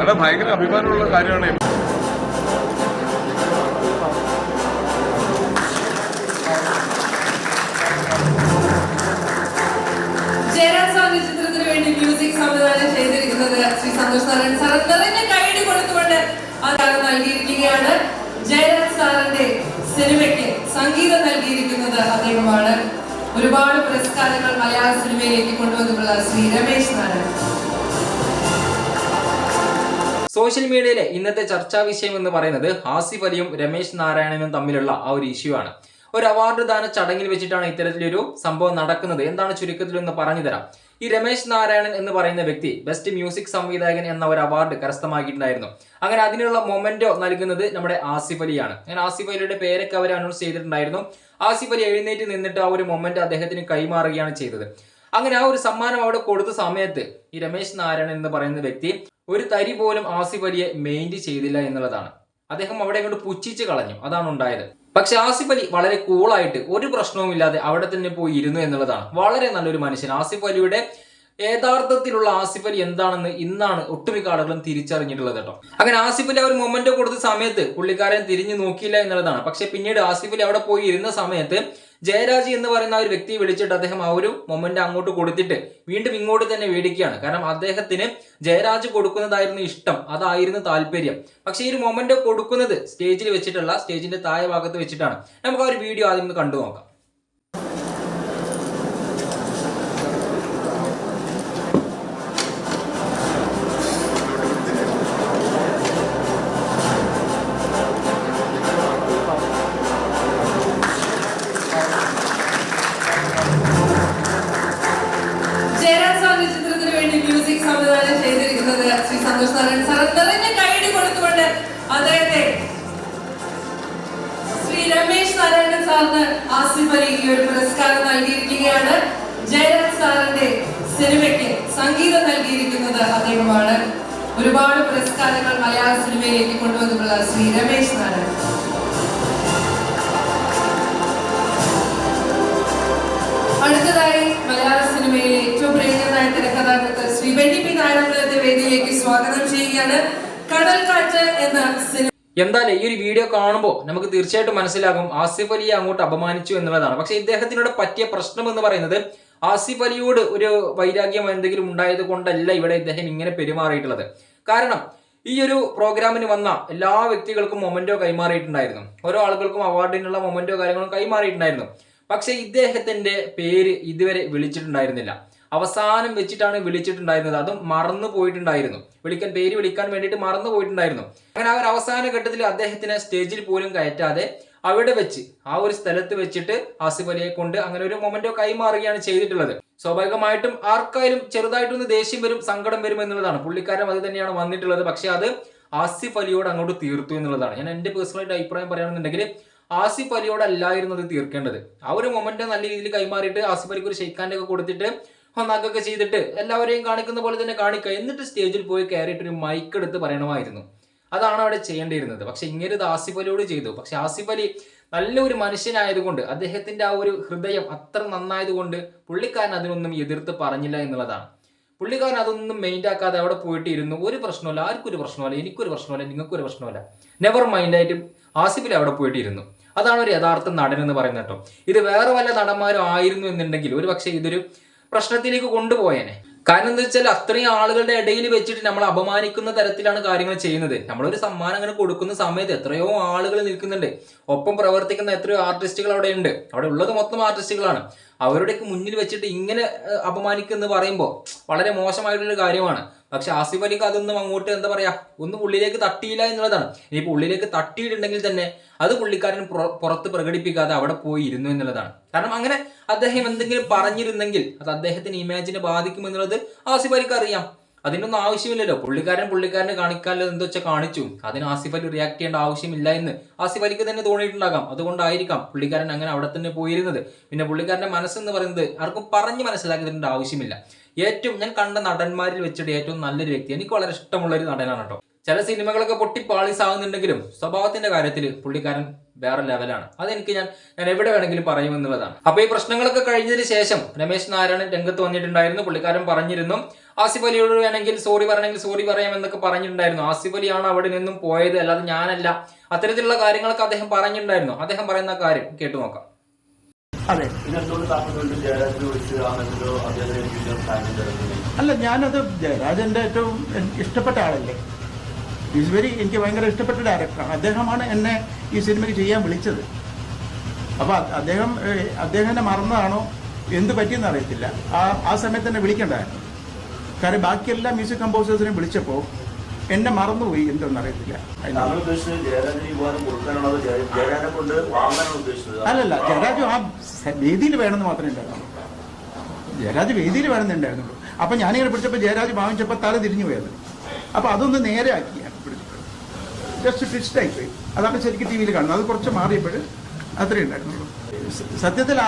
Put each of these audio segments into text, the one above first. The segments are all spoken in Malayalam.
അല്ല ഭയങ്കര അഭിമാനമുള്ള കാര്യമാണ് ജയരാജ് ചിത്രത്തിന് വേണ്ടി മ്യൂസിക് സംവിധാനം ചെയ്തിരിക്കുന്നത് ശ്രീ സന്തോഷ് നാരായണൻ സാർ നിറഞ്ഞ കൈയടി കൊടുത്തുകൊണ്ട് അതാണ് നൽകിയിരിക്കുകയാണ്. ജയരാജ് സാറിന്റെ സിനിമയ്ക്ക് സംഗീതം നൽകിയിരിക്കുന്നത് അദ്ദേഹമാണ്. ഒരുപാട് പുരസ്കാരങ്ങൾ മലയാള സിനിമയിലേക്ക് കൊണ്ടുവന്നിട്ടുള്ള ശ്രീ രമേശ് നാരായണൻ. സോഷ്യൽ മീഡിയയിലെ ഇന്നത്തെ ചർച്ചാ വിഷയം എന്ന് പറയുന്നത് ഹാസിഫ് അലിയും രമേശ് നാരായണനും തമ്മിലുള്ള ആ ഒരു ഇഷ്യൂ ആണ്. ഒരു അവാർഡ് ദാന ചടങ്ങിൽ വെച്ചിട്ടാണ് ഇത്തരത്തിലൊരു സംഭവം നടക്കുന്നത്. എന്താണ് ചുരുക്കത്തിൽ ഒന്ന് പറഞ്ഞു തരാം ഈ രമേശ് നാരായണൻ എന്ന് പറയുന്ന വ്യക്തി ബെസ്റ്റ് മ്യൂസിക് സംവിധായകൻ എന്ന ഒരു അവാർഡ് കരസ്ഥമാക്കിയിട്ടുണ്ടായിരുന്നു. അങ്ങനെ അതിനുള്ള മൊമെന്റോ നൽകുന്നത് നമ്മുടെ ആസിഫ് അലിയാണ്. അങ്ങനെ ആസിഫ് അലിയുടെ പേരൊക്കെ അവർ അനൗൺസ് ചെയ്തിട്ടുണ്ടായിരുന്നു. ആസിഫ് അലി എഴുന്നേറ്റ് നിന്നിട്ട് ആ ഒരു മൊമെന്റ് അദ്ദേഹത്തിന് കൈമാറുകയാണ് ചെയ്തത്. അങ്ങനെ ആ ഒരു സമ്മാനം അവിടെ കൊടുത്ത സമയത്ത് ഈ രമേശ് നാരായണൻ എന്ന് പറയുന്ന വ്യക്തി ഒരു തരി പോലും ആസിഫ് അലിയെ മെയിന്റ് ചെയ്തില്ല എന്നുള്ളതാണ്. അദ്ദേഹം അവിടെ കൊണ്ട് പുച്ഛിച്ച് കളഞ്ഞു. അതാണ് ഉണ്ടായത്. പക്ഷെ ആസിഫ് അലി വളരെ കൂളായിട്ട് ഒരു പ്രശ്നവുമില്ലാതെ അവിടെ തന്നെ പോയി ഇരുന്നു എന്നുള്ളതാണ്. വളരെ നല്ലൊരു മനുഷ്യൻ. ആസിഫ് അലിയുടെ യഥാർത്ഥത്തിലുള്ള ആസിഫ് അലി എന്താണെന്ന് ഇന്നാണ് ഒട്ടുമിക്ക ആളുകളും തിരിച്ചറിഞ്ഞിട്ടുള്ളത് കേട്ടോ. അങ്ങനെ ആസിഫ് അലി ഒരു മൊമെന്റ് കൊടുത്ത സമയത്ത് പുള്ളിക്കാരൻ തിരിഞ്ഞു നോക്കിയില്ല എന്നുള്ളതാണ്. പക്ഷെ പിന്നീട് ആസിഫ് അലി അവിടെ പോയി ഇരുന്ന സമയത്ത് ജയരാജ് എന്ന് പറയുന്ന ഒരു വ്യക്തിയെ വിളിച്ചിട്ട് അദ്ദേഹം ആ ഒരു മൊമെന്റ് അങ്ങോട്ട് കൊടുത്തിട്ട് വീണ്ടും ഇങ്ങോട്ട് തന്നെ മേടിക്കുകയാണ് കാരണം അദ്ദേഹത്തിന് ജയരാജ് കൊടുക്കുന്നതായിരുന്നു ഇഷ്ടം. അതായിരുന്നു താല്പര്യം. പക്ഷേ ഈ ഒരു മൊമെന്റ് കൊടുക്കുന്നത് സ്റ്റേജിൽ വെച്ചിട്ടുള്ള സ്റ്റേജിന്റെ താഴെ ഭാഗത്ത് വെച്ചിട്ടാണ്. നമുക്ക് ആ ഒരു വീഡിയോ ആദ്യം കണ്ടു നോക്കാം. നാരായണൻ സാർ നിറഞ്ഞ കൈയടി കൊടുത്തുകൊണ്ട് അദ്ദേഹത്തെ ശ്രീ രമേശ് നാരായണൻ സാറിന് ആസിഫ് ഈ ഒരു പുരസ്കാരം നൽകിയിരിക്കുകയാണ്. ജയരാജ് സാറിന്റെ സിനിമയ്ക്ക് സംഗീതം നൽകിയിരിക്കുന്നത് അദ്ദേഹമാണ്. ഒരുപാട് പുരസ്കാരങ്ങൾ മലയാള സിനിമയിലേക്ക് കൊണ്ടുവന്നിട്ടുള്ള ശ്രീ രമേശ് നാരായണൻ. അടുത്തതായി മലയാള സിനിമയിലെ ഏറ്റവും പ്രിയങ്കരനായ തിരക്കഥാകൃത്ത് ശ്രീ ബെന്നി പി നാരായണത്തെ വേദിയിലേക്ക് സ്വാഗതം ചെയ്യുകയാണ് കടൽ കാറ്റ് എന്ന സിനിമ. എന്തായാലും ഈ ഒരു വീഡിയോ കാണുമ്പോൾ നമുക്ക് തീർച്ചയായിട്ടും മനസ്സിലാകും ആസിഫ് അലിയെ അങ്ങോട്ട് അപമാനിച്ചു എന്നുള്ളതാണ്. പക്ഷെ ഇദ്ദേഹത്തിനോട് പറ്റിയ പ്രശ്നം എന്ന് പറയുന്നത് ആസിഫ് അലിയോട് ഒരു വൈരാഗ്യം എന്തെങ്കിലും ഉണ്ടായത് കൊണ്ടല്ല ഇവിടെ ഇദ്ദേഹം ഇങ്ങനെ പെരുമാറിയിട്ടുള്ളത്. കാരണം ഈ ഒരു പ്രോഗ്രാമിന് വന്ന എല്ലാ വ്യക്തികൾക്കും മൊമെന്റോ കൈമാറിയിട്ടുണ്ടായിരുന്നു. ഓരോ ആളുകൾക്കും അവാർഡിനുള്ള മൊമെന്റോ കാര്യങ്ങളും കൈമാറിയിട്ടുണ്ടായിരുന്നു. പക്ഷെ ഇദ്ദേഹത്തിന്റെ പേര് ഇതുവരെ വിളിച്ചിട്ടുണ്ടായിരുന്നില്ല. അവസാനം വെച്ചിട്ടാണ് വിളിച്ചിട്ടുണ്ടായിരുന്നത്. അതും മറന്നു പോയിട്ടുണ്ടായിരുന്നു. വിളിക്കാൻ പേര് വിളിക്കാൻ വേണ്ടിയിട്ട് മറന്നു പോയിട്ടുണ്ടായിരുന്നു. അങ്ങനെ ആ ഒരു അവസാന ഘട്ടത്തിൽ അദ്ദേഹത്തിനെ സ്റ്റേജിൽ പോലും കയറ്റാതെ അവിടെ വെച്ച് ആ ഒരു സ്ഥലത്ത് വെച്ചിട്ട് ആസിഫ് അലിയെ കൊണ്ട് അങ്ങനെ ഒരു മൊമെന്റോ കൈമാറുകയാണ് ചെയ്തിട്ടുള്ളത്. സ്വാഭാവികമായിട്ടും ആർക്കായാലും ചെറുതായിട്ടൊന്ന് ദേഷ്യം വരും സങ്കടം വരും എന്നുള്ളതാണ്. പുള്ളിക്കാരൻ അത് തന്നെയാണ് വന്നിട്ടുള്ളത്. പക്ഷെ അത് ആസിഫ് അലിയോട് അങ്ങോട്ട് തീർത്തു എന്നുള്ളതാണ്. ഞാൻ എന്റെ പേഴ്സണലായിട്ട് അഭിപ്രായം പറയുകയാണെന്നുണ്ടെങ്കിൽ ആസിഫ് അലിയോടല്ലായിരുന്നു അത് തീർക്കേണ്ടത്. ആ ഒരു മൊമെന്റ് നല്ല രീതിയിൽ കൈമാറിയിട്ട് ആസിഫ് അലിക്ക് ഒരു ഷെയ്ക്കാന്റെ ഒക്കെ കൊടുത്തിട്ട് ഒന്നാക്കൊക്കെ ചെയ്തിട്ട് എല്ലാവരെയും കാണിക്കുന്ന പോലെ തന്നെ കാണിക്കുക. എന്നിട്ട് സ്റ്റേജിൽ പോയി കയറിയിട്ട് ഒരു മൈക്ക് എടുത്ത് പറയണമായിരുന്നു. അതാണ് അവിടെ ചെയ്യേണ്ടിയിരുന്നത്. പക്ഷെ ഇങ്ങനെ ഇത് ആസിഫ് അലിയോട് ചെയ്തു. പക്ഷെ ആസിഫ് അലി നല്ലൊരു മനുഷ്യനായതുകൊണ്ട് അദ്ദേഹത്തിന്റെ ആ ഒരു ഹൃദയം അത്ര നന്നായതുകൊണ്ട് പുള്ളിക്കാരൻ അതിനൊന്നും എതിർത്ത് പറഞ്ഞില്ല എന്നുള്ളതാണ്. പുള്ളിക്കാരൻ അതൊന്നും മെയിൻഡ് ആക്കാതെ അവിടെ പോയിട്ട് ഇരുന്നു ഒരു പ്രശ്നമല്ല ആർക്കും ഒരു പ്രശ്നമല്ല എനിക്കൊരു പ്രശ്നമല്ല നിങ്ങൾക്കൊരു പ്രശ്നമല്ല നെവർ മൈൻഡായിട്ട് ആസിഫിൽ അവിടെ പോയിട്ട് ഇരുന്നു അതാണ് ഒരു യഥാർത്ഥ നടൻ എന്ന് പറയുന്നത് കേട്ടോ. ഇത് വേറെ വല്ല നടന്മാരും ആയിരുന്നു എന്നുണ്ടെങ്കിൽ ഒരു പക്ഷേ ഇതൊരു പ്രശ്നത്തിലേക്ക് കൊണ്ടുപോയേനെ. കാരണം എന്താ വെച്ചാൽ അത്രയും ആളുകളുടെ ഇടയിൽ വെച്ചിട്ട് നമ്മൾ അപമാനിക്കുന്ന തരത്തിലാണ് കാര്യങ്ങൾ ചെയ്യുന്നത്. നമ്മളൊരു സമ്മാനം അങ്ങനെ കൊടുക്കുന്ന സമയത്ത് എത്രയോ ആളുകൾ നിൽക്കുന്നുണ്ട്. ഒപ്പം പ്രവർത്തിക്കുന്ന എത്രയോ ആർട്ടിസ്റ്റുകൾ അവിടെ ഉണ്ട്. അവിടെ ഉള്ളത് മൊത്തം ആർട്ടിസ്റ്റുകളാണ്. അവരുടെയൊക്കെ മുന്നിൽ വെച്ചിട്ട് ഇങ്ങനെ അപമാനിക്കുന്നു പറയുമ്പോൾ വളരെ മോശമായിട്ടുള്ള കാര്യമാണ്. പക്ഷെ ആസിഫ് അലിക്ക് അതൊന്നും അങ്ങോട്ട് എന്താ പറയാ ഒന്നും ഉള്ളിലേക്ക് തട്ടിയില്ല എന്നുള്ളതാണ്. ഇനിയിപ്പോൾ ഉള്ളിലേക്ക് തട്ടിയിട്ടുണ്ടെങ്കിൽ തന്നെ അത് പുള്ളിക്കാരൻ പുറ- പുറത്ത് പ്രകടിപ്പിക്കാതെ അവിടെ പോയി ഇരുന്നു എന്നുള്ളതാണ്. കാരണം അങ്ങനെ അദ്ദേഹം എന്തെങ്കിലും പറഞ്ഞിരുന്നെങ്കിൽ അത് അദ്ദേഹത്തിന് ഇമേജിനെ ബാധിക്കുമെന്നുള്ളത് ആസിഫ് അലിക്ക് അറിയാം. അതിനൊന്നും ആവശ്യമില്ലല്ലോ. പുള്ളിക്കാരൻ പുള്ളിക്കാരനെ കാണിക്കാനല്ലോ എന്താ വെച്ചാൽ കാണിച്ചു. അതിന് ആസിഫ് അലി റിയാക്ട് ചെയ്യേണ്ട ആവശ്യമില്ല എന്ന്. ആസിഫ് അലിക്ക് തന്നെ തോന്നിയിട്ടുണ്ടാകാം. അതുകൊണ്ടായിരിക്കാം പുള്ളിക്കാരൻ അങ്ങനെ അവിടെ തന്നെ പോയിരുന്നത്. പിന്നെ പുള്ളിക്കാരന്റെ മനസ്സെന്ന് പറയുന്നത് ആർക്കും പറഞ്ഞ് മനസ്സിലാക്കി ആവശ്യമില്ല. ഏറ്റവും ഞാൻ കണ്ട നടന്മാരിൽ വെച്ചിട്ട് ഏറ്റവും നല്ലൊരു വ്യക്തി എനിക്ക് വളരെ ഇഷ്ടമുള്ള ഒരു നടനാണ് കേട്ടോ. ചില സിനിമകളൊക്കെ പൊട്ടി സ്വഭാവത്തിന്റെ കാര്യത്തിൽ പുള്ളിക്കാരൻ വേറെ ലെവലാണ് അതെനിക്ക് ഞാൻ ഞാൻ എവിടെ വേണമെങ്കിലും പറയുമെന്നുള്ളതാണ്. അപ്പൊ ഈ പ്രശ്നങ്ങളൊക്കെ കഴിഞ്ഞതിന് ശേഷം രമേശ് നാരായണൻ രംഗത്ത് വന്നിട്ടുണ്ടായിരുന്നു പുള്ളിക്കാരൻ പറഞ്ഞിരുന്നു. ആസിഫ് അലിയോട് വേണമെങ്കിൽ സോറി പറയണമെങ്കിൽ സോറി പറയാമെന്നൊക്കെ പറഞ്ഞിട്ടുണ്ടായിരുന്നു. ആസിഫ് അലിയാണ് അവിടെ നിന്നും പോയത് അല്ലാതെ ഞാനല്ല. അത്തരത്തിലുള്ള കാര്യങ്ങളൊക്കെ അദ്ദേഹം പറഞ്ഞിട്ടുണ്ടായിരുന്നു. അദ്ദേഹം പറയുന്ന കാര്യം കേട്ടു നോക്കാം. അതെ. അല്ല ഞാനത് ജയരാജന്റെ ഏറ്റവും ഇഷ്ടപ്പെട്ട ആളല്ലേ? ഈസ് വെരി എനിക്ക് ഭയങ്കര ഇഷ്ടപ്പെട്ട ഡയറക്ടറാണ് അദ്ദേഹമാണ് എന്നെ ഈ സിനിമയ്ക്ക് ചെയ്യാൻ വിളിച്ചത്. അപ്പോൾ അദ്ദേഹം അദ്ദേഹം എന്നെ മറന്നതാണോ? എന്ത് പറ്റിയെന്ന് അറിയത്തില്ല. ആ ആ സമയത്ത് തന്നെ വിളിക്കണ്ടായിരുന്നു. കാരണം ബാക്കി എല്ലാ മ്യൂസിക് കമ്പോസേഴ്സിനെയും വിളിച്ചപ്പോൾ എന്നെ മറന്നുപോയി. എന്തെന്ന് അറിയത്തില്ല. അല്ലല്ല ജയരാജു ആ വേദിയിൽ വേണമെന്ന് മാത്രമേ ഉണ്ടായിരുന്നുള്ളൂ. ജയരാജ് വേദിയിൽ വേണമെന്നുണ്ടായിരുന്നുള്ളൂ അപ്പം ഞാനിങ്ങനെ പിടിച്ചപ്പോൾ ജയരാജ് വാങ്ങിച്ചപ്പോൾ തല തിരിഞ്ഞു പോയത് അപ്പോൾ അതൊന്ന് നേരെ പിടിച്ചത് ജസ്റ്റ് ട്വിസ്റ്റായി പോയി. അതാണ് ശരിക്കും ടി വിയിൽ കാണുന്നത്. അത് കുറച്ച് മാറിയപ്പോൾ അത്രേ ഉണ്ടായിരുന്നുള്ളൂ. സത്യത്തിൽ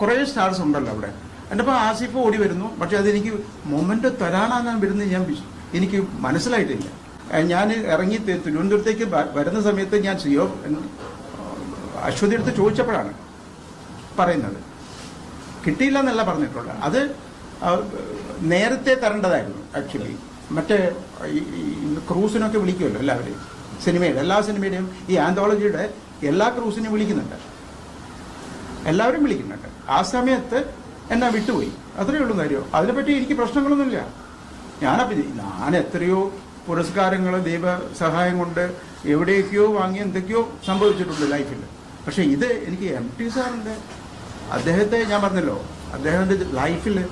കുറേ സ്റ്റാർസ് ഉണ്ടല്ലോ അവിടെ. എന്റെ അപ്പോൾ ആസിഫ് ഓടി വരുന്നു. പക്ഷേ അതെനിക്ക് മൊമെന്റ് തരാനാണ് വരുന്നത് ഞാൻ എനിക്ക് മനസ്സിലായിട്ടില്ല. ഞാൻ ഇറങ്ങി തിരുവനന്തപുരത്തേക്ക് വരുന്ന സമയത്ത് ഞാൻ സിയോ അശ്വതി എടുത്ത് ചോദിച്ചപ്പോഴാണ് പറയുന്നത്. കിട്ടിയില്ല എന്നല്ല പറഞ്ഞിട്ടുള്ളത്. അത് നേരത്തെ തരേണ്ടതായിരുന്നു ആക്ച്വലി. മറ്റേ ക്രൂസിനൊക്കെ വിളിക്കുമല്ലോ എല്ലാവരെയും. സിനിമയുടെ എല്ലാ സിനിമയുടെയും ഈ ആന്തോളജിയുടെ എല്ലാ ക്രൂസിനെയും വിളിക്കുന്നുണ്ട്. എല്ലാവരും വിളിക്കുന്നുണ്ട്. ആ സമയത്ത് എന്നാ വിട്ടുപോയി. അത്രയേ ഉള്ളൂ കാര്യം. അതിനെപ്പറ്റി എനിക്ക് പ്രശ്നങ്ങളൊന്നുമില്ല. ഞാനപ്പം ഞാൻ എത്രയോ പുരസ്കാരങ്ങൾ ദൈവ സഹായം കൊണ്ട് എവിടെയൊക്കെയോ വാങ്ങി എന്തൊക്കെയോ സംഭവിച്ചിട്ടുണ്ട് ലൈഫിൽ. പക്ഷേ ഇത് എനിക്ക് എം ടി സാറിന്റെ അദ്ദേഹത്തെ ഞാൻ പറഞ്ഞല്ലോ അദ്ദേഹത്തിന്റെ ലൈഫിൽ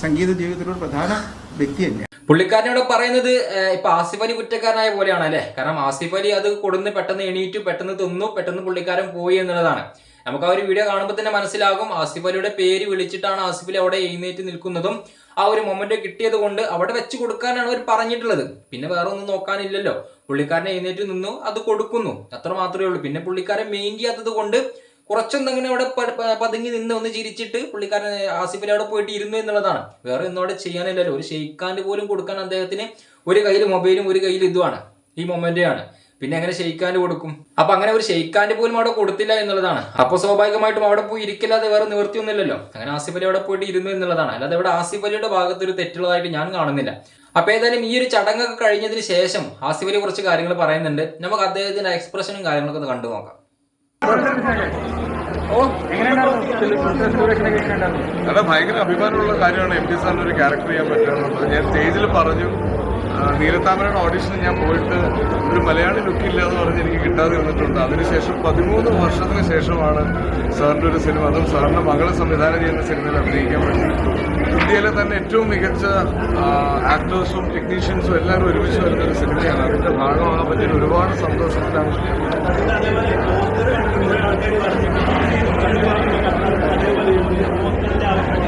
സംഗീത ജീവിതത്തിലൊരു പ്രധാന വ്യക്തി തന്നെയാണ്. പുള്ളിക്കാരനോട് പറയുന്നത് ഇപ്പൊ ആസിഫ് അലി കുറ്റക്കാരനായ പോലെയാണ് അല്ലെ? കാരണം ആസിഫ് അലി അത് കൊടുന്ന് പെട്ടെന്ന് എണീറ്റു പെട്ടെന്ന് തിന്നു പെട്ടെന്ന് പുള്ളിക്കാരൻ പോയി എന്നുള്ളതാണ്. നമുക്ക് ആ ഒരു വീഡിയോ കാണുമ്പോൾ തന്നെ മനസ്സിലാകും ആസിഫ് അലിയുടെ പേര് വിളിച്ചിട്ടാണ് ആസിഫ് അലി അവിടെ എഴുന്നേറ്റ് നിൽക്കുന്നതും ആ ഒരു മൊമെന്റ് കിട്ടിയത് കൊണ്ട് അവിടെ വെച്ച് കൊടുക്കാനാണ് അവർ പറഞ്ഞിട്ടുള്ളത്. പിന്നെ വേറെ ഒന്നും നോക്കാനില്ലല്ലോ. പുള്ളിക്കാരനെ എഴുന്നേറ്റ് നിന്നു അത് കൊടുക്കുന്നു. അത്ര മാത്രമേ ഉള്ളൂ. പിന്നെ പുള്ളിക്കാരൻ മെയിൻ ചെയ്യാത്തത് കൊണ്ട് കുറച്ചൊന്നങ്ങനെ അവിടെ പ- പ- പതുങ്ങി നിന്ന് ഒന്ന് ചിരിച്ചിട്ട് പുള്ളിക്കാരൻ ആസിഫിൽ അവിടെ പോയിട്ട് ഇരുന്നു എന്നുള്ളതാണ്. വേറെ ഒന്നും അവിടെ ചെയ്യാനില്ലല്ലോ. ഒരു ഷെയ്ക്കാൻഡ് പോലും കൊടുക്കാൻ അദ്ദേഹത്തിന് ഒരു കയ്യിൽ മൊബൈലും ഒരു കയ്യിൽ ഇതുമാണ്. ഈ മൊമെന്റ് ആണ്. പിന്നെ അങ്ങനെ ഷെയ്ക്കാൻഡ് കൊടുക്കും? അപ്പൊ അങ്ങനെ ഒരു ഷെയ്ക്കാൻഡ് പോലും അവിടെ കൊടുത്തില്ല എന്നുള്ളതാണ്. അപ്പൊ സ്വാഭാവികമായിട്ടും അവിടെ പോയി ഇരിക്കില്ലാതെ വേറെ നിവൃത്തിയൊന്നുമില്ലല്ലോ. അങ്ങനെ ആസിഫ് അലി അവിടെ പോയിട്ട് ഇരുന്നു എന്നുള്ളതാണ്. അല്ലാതെ ഇവിടെ ആസിഫ് അലിയുടെ ഭാഗത്ത് ഒരു തെറ്റുള്ളതായിട്ട് ഞാൻ കാണുന്നില്ല. അപ്പൊ ഏതായാലും ഈ ഒരു ചടങ്ങൊക്കെ കഴിഞ്ഞതിന് ശേഷം ആസിഫ് അലി കുറച്ച് കാര്യങ്ങൾ പറയുന്നുണ്ട്. നമുക്ക് അദ്ദേഹത്തിന്റെ എക്സ്പ്രഷനും കാര്യങ്ങളൊക്കെ ഒന്ന് കണ്ടു നോക്കാം അല്ല ഭയങ്കര അഭിമാനമുള്ള കാര്യമാണ് എം ജി സാറിന് ഒരു ക്യാരക്ടർ ചെയ്യാൻ പറ്റുക ഞാൻ സ്റ്റേജിൽ പറഞ്ഞു നീലത്താമരയുടെ ഓഡീഷന് ഞാൻ പോയിട്ട് ഒരു മലയാളി ലുക്ക് ഇല്ല എന്ന് പറഞ്ഞ് എനിക്ക് കിട്ടാതെ വന്നിട്ടുണ്ട്. അതിനുശേഷം പതിമൂന്ന് വർഷത്തിന് ശേഷമാണ് സാറിന്റെ ഒരു സിനിമ. അതും സാറിന്റെ മകളെ സംവിധാനം ചെയ്യുന്ന സിനിമയിൽ അഭിനയിക്കാൻ പറ്റി ഇന്ത്യയിലെ തന്നെ ഏറ്റവും മികച്ച ആക്ടേഴ്സും ടെക്നീഷ്യൻസും എല്ലാവരും ഒരുമിച്ച് വരുന്ന ഒരു സിനിമയാണ്. അതിന്റെ ഭാഗമാകാൻ പറ്റിയ ഒരുപാട് സന്തോഷത്തിലാണ്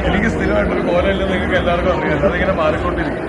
എനിക്ക് സ്ഥിരമായിട്ടൊരു കോലമില്ലെന്ന് നിങ്ങൾക്ക് എല്ലാവർക്കും അറിയാം. അതിങ്ങനെ മാറിക്കൊണ്ടിരിക്കും?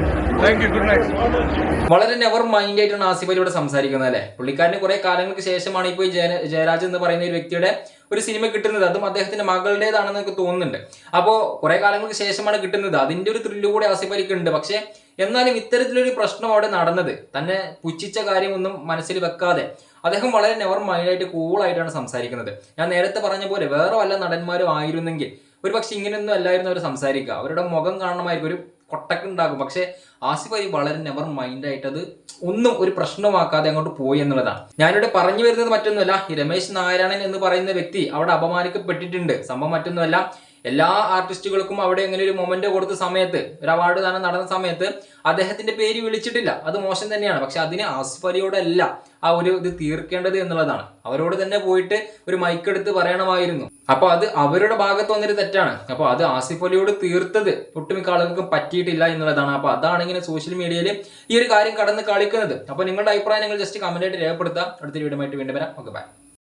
വളരെ നെവർ മൈൻഡ് ആയിട്ടാണ് ആസിഫ് അലിയോട് സംസാരിക്കുന്നത് അല്ലെ? പുള്ളിക്കാരന് കുറെ കാലങ്ങൾക്ക് ശേഷമാണ് ഇപ്പോൾ ജയരാജ് എന്ന് പറയുന്ന ഒരു വ്യക്തിയുടെ ഒരു സിനിമ കിട്ടുന്നത്. അതും അദ്ദേഹത്തിന്റെ മകളുടേതാണെന്ന് എനിക്ക് തോന്നുന്നുണ്ട്. അപ്പോൾ കുറെ കാലങ്ങൾക്ക് ശേഷമാണ് കിട്ടുന്നത്. അതിന്റെ ഒരു ത്രില്ല് കൂടെ ആസിഫ് അലിക്ക് ഉണ്ട്. പക്ഷേ എന്നാലും ഇത്തരത്തിലൊരു പ്രശ്നം അവിടെ നടന്നത്. തന്നെ പുച്ഛിച്ച കാര്യമൊന്നും മനസ്സിൽ വെക്കാതെ അദ്ദേഹം വളരെ നെവർ മൈൻഡായിട്ട് കൂളായിട്ടാണ് സംസാരിക്കുന്നത്. ഞാൻ നേരത്തെ പറഞ്ഞ പോലെ വേറെ വല്ല നടന്മാരും ആയിരുന്നെങ്കിൽ ഒരു പക്ഷെ ഇങ്ങനെയൊന്നും അല്ലായിരുന്നു അവർ സംസാരിക്കുക. അവരുടെ മുഖം കാണണമായിരിക്കും. ഒരു കൊട്ടക്കുണ്ടാകും. പക്ഷെ ആസിഫ് അലി വളരെ നെവർ മൈൻഡായിട്ട് അത് ഒന്നും ഒരു പ്രശ്നമാക്കാതെ അങ്ങോട്ട് പോയി എന്നുള്ളതാണ്. ഞാനിവിടെ പറഞ്ഞു വരുന്നത് മറ്റൊന്നുമല്ല. ഈ രമേശ് നാരായണൻ എന്ന് പറയുന്ന വ്യക്തി അവിടെ അപമാനിക്കപ്പെട്ടിട്ടുണ്ട്. സംഭവം മറ്റൊന്നുമല്ല. എല്ലാ ആർട്ടിസ്റ്റുകൾക്കും അവിടെ അങ്ങനെ ഒരു മൊമെന്റ് കൊടുത്ത സമയത്ത് ഒരു അവാർഡ് ദാനം നടന്ന സമയത്ത് അദ്ദേഹത്തിന്റെ പേര് വിളിച്ചിട്ടില്ല. അത് മോശം തന്നെയാണ്. പക്ഷെ അതിന് ആസിഫ് അലിയോടല്ല. ആ ഒരു ഇത് തീർക്കേണ്ടത് എന്നുള്ളതാണ്. അവരോട് തന്നെ പോയിട്ട് ഒരു മൈക്കെടുത്ത് പറയണമായിരുന്നു. അപ്പൊ അത് അവരുടെ ഭാഗത്ത് വന്നൊരു തെറ്റാണ്. അപ്പൊ അത് ആസിഫ് അലിയോട് തീർത്തത് ഒട്ടുമിക്ക ആളുകൾക്കും പറ്റിയിട്ടില്ല എന്നുള്ളതാണ്. അപ്പൊ അതാണ് ഇങ്ങനെ സോഷ്യൽ മീഡിയയിൽ ഈ ഒരു കാര്യം കടന്ന് കളിക്കുന്നത്. അപ്പൊ നിങ്ങളുടെ അഭിപ്രായം നിങ്ങൾ ജസ്റ്റ് കമന്റ് ആയിട്ട് രേഖപ്പെടുത്താം. അടുത്തൊരു വീഡിയോ ആയിട്ട് വീണ്ടും വരാം. Okay bye